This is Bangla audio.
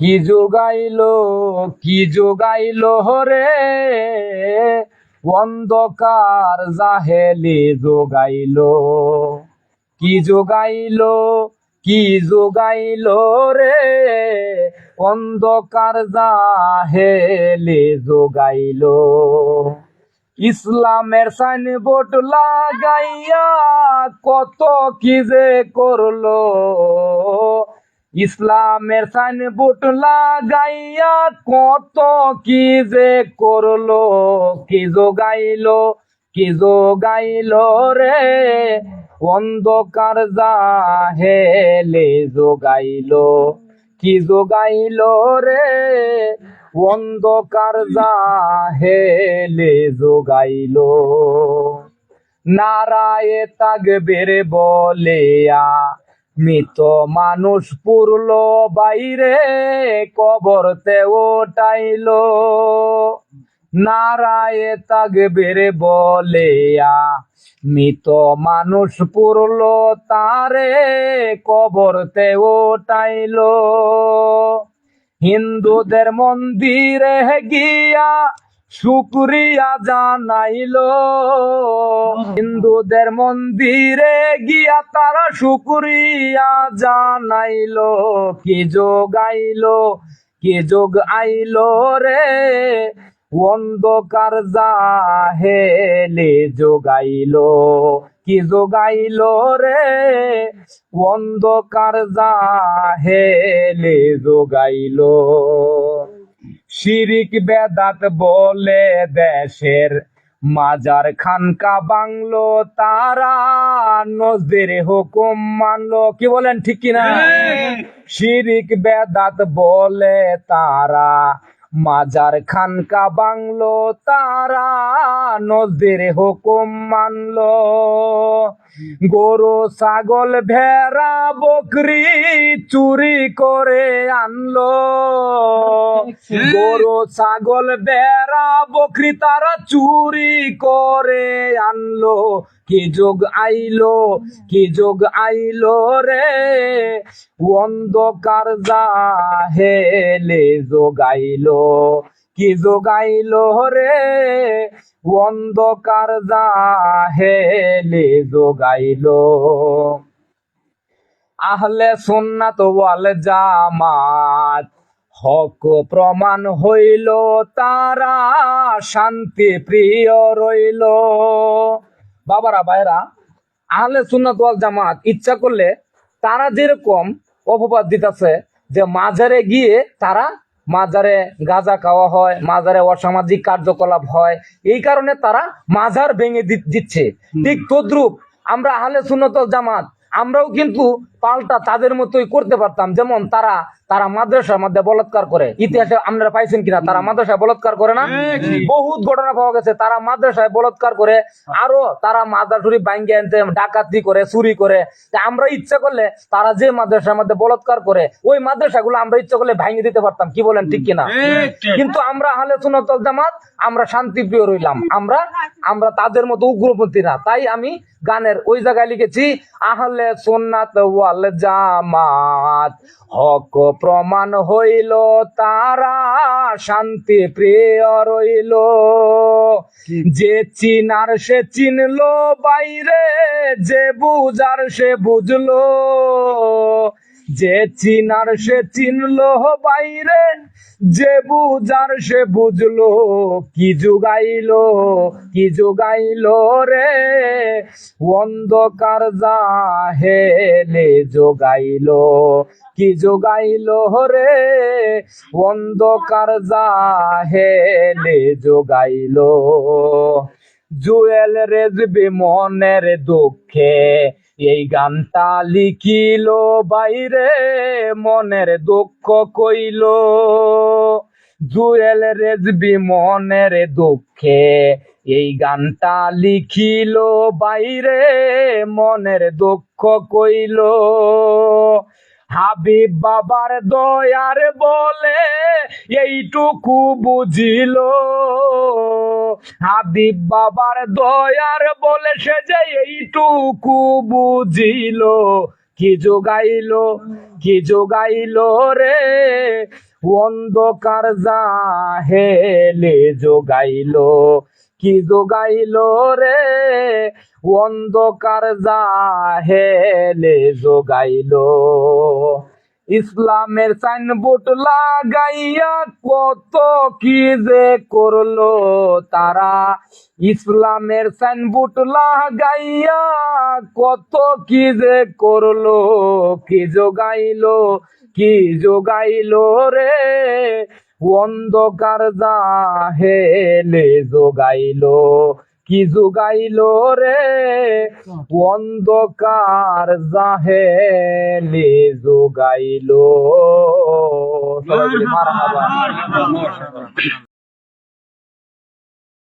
কি যোগাইলো কি যোগাইলো রে? অন্ধকার জাহেলি যোগাইলো কি যোগাইলো কি যোগাইলো রে? অন্ধকার জাহেলি যোগাইলো ইসলামের সাইনবোর্ড লাগাইয়া কত কি যে করল। ইসলামের সাইনবোর্ড লাগাইয়া কত কি যে করল, কি যোগাইলো কি যোগাইলো রে? অন্ধকার জাহেলে যোগাইলো কি যোগাইলো রে? অন্ধকার জাহেলে যোগাইলো নারায়ে তাকবীর বলেয়া মৃত মানুষ পুরল, বাইরে কবরতে ওটাইলো নারায়ে তাকবীর বলেয়া, মৃত মানুষ পুরলো, তারে কবরতে ওটাইলো হিন্দুদের মন্দিরে গিয়া শুক্রিয়া জানাইল। হিন্দুদের মন্দিরে গিয়া তারা শুক্রিয়া জানাইলো। কি যোগাইলো কি যোগ আইলো রে? অন্ধকার জাহেলে যোগাইলো কি যোগাইলো রে? অন্ধকার জাহেলে যোগাইলো শিরিক বেদাত বলে দেশের মাজার খানকা বাংলো তারা নজদের হুকুম মানলো। কি বলেন ঠিক কিনা শিরিক বেদাত বলে তারা মাজার খানকা বাংলো তারা নজদের হুকুম মানলো। গরু, ছাগল, ভেড়া, বকরি চুরি করে আনলো। গরু, ছাগল, ভেড়া, বকরি তারা চুরি করে আনলো। কি যোগ আইলো? কি যোগ আইলো রে? অন্ধকার জাহেলে যোগাইলো কি যোগাইলো রে? অন্ধকার জাহেলে যোগাইলো আহলে সুন্নাত ওয়াল জামাত, হক প্রমাণ হইল, তারা শান্তি প্রিয় রইল। বাবারা ভাইরা আহলে সুন্নাত ওয়াল জামাত ইচ্ছা করলে তারা যেরকম অপবাদ দিতেছে যে মাজারে গিয়ে তারা মাজারে গাঁজা খাওয়া হয় মাজারে অসামাজিক কার্যকলাপ হয়। এই কারণে তারা মাজার ভেঙে দিচ্ছে। ঠিক তদ্রুপ আমরা আহলে সুন্নত জামাত আমরাও কিন্তু পাল্টা তাদের মতোই করতে পারতাম। যেমন তারা তারা মাদ্রাসার মধ্যে বলাৎকার করে। ইতিহাসে আপনারা পাইছেন কিনা? তারা মাদ্রাসায় বলাৎকার করে না? বহুত ঘটনা পাওয়া গেছে। তারা মাদ্রাসায় বলাৎকার করে আরও তারা মাদ্রাসা শরীফ ভাঙ্গে আনতে ডাকাতি করে চুরি করে। আমরা ইচ্ছা করলে তারা যে মাদ্রাসার মধ্যে বলাৎকার করে ওই মাদ্রাসাগুলো আমরা ইচ্ছা করলে ভাঙিয়ে দিতে পারতাম। কি বলেন ঠিক কিনা? কিন্তু আমরা আহলে সুন্নাত ওয়াল জামাত আমরা শান্তিপ্রিয় রইলাম। আমরা আমরা তাদের মতো উগ্রপন্থী না। তাই আমি গানের ওই জায়গায় লিখেছি আহলে সুন্নাত ওয়াল জামাত হক প্রমাণ হইল তারা শান্তি প্রিয় রইল। যে চিনার সে চিনলো বাইরে যে বুঝার সে বুঝলো। যে চিনার সে চিনলো বাইরে, যে বুঝার সে বুঝলো, কি যুগাইলো কি যুগাইলো রে? অন্ধকার যা জাহেলে যোগাইলো, কি যোগাইলো রে? অন্ধকার যা জাহেলে যোগাইলো। জুয়েল রেজবি মনের দুঃখে এই গানটা লিখিল বাইরে, মনের দুঃখ কইল। জুয়েল রেজবি মনের দুঃখে এই গানটা লিখিল বাইরে, মনের দুঃখ কইল। হাবিব বাবার দয়ার বলে এইটুকু বুঝিল। হাবিব বাবার দয়ার বলে সে যে এইটুকু বুঝিল। কি যোগাইল কি যোগাইল রে? অন্ধকার যা জাহেলে যোগাইলো কি যোগাইলো রে? অন্ধকার জাহেলে যোগাইলো ইসলামের সাইনবোর্ড লাগাইয়া কত কি যে করল তারা। ইসলামের সাইনবোর্ড লাগাইয়া কত কি যে করল, কি যোগাইলো কি যোগাইলো রে? অন্ধকার জাহেলে যোগাইলো কি যোগাইলো রে? অন্ধকার জাহেলে যোগাইলো